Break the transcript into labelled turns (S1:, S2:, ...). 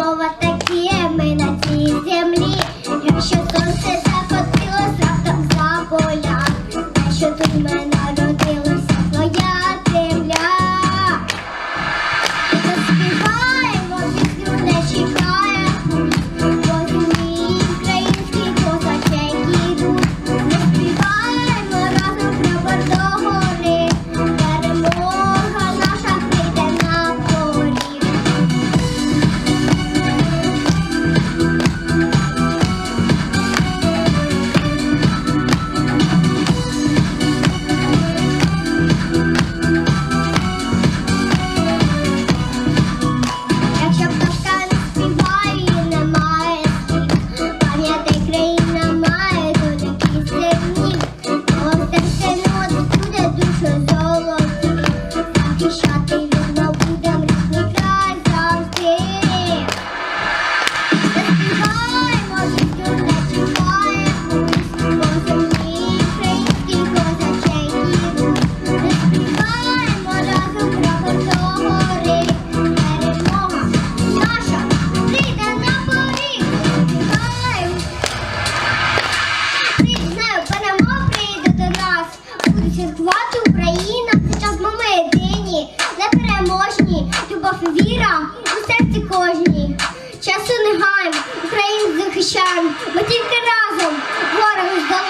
S1: 昭和 що не гаємо, Україну захищаємо, ми тільки разом ворогу здали.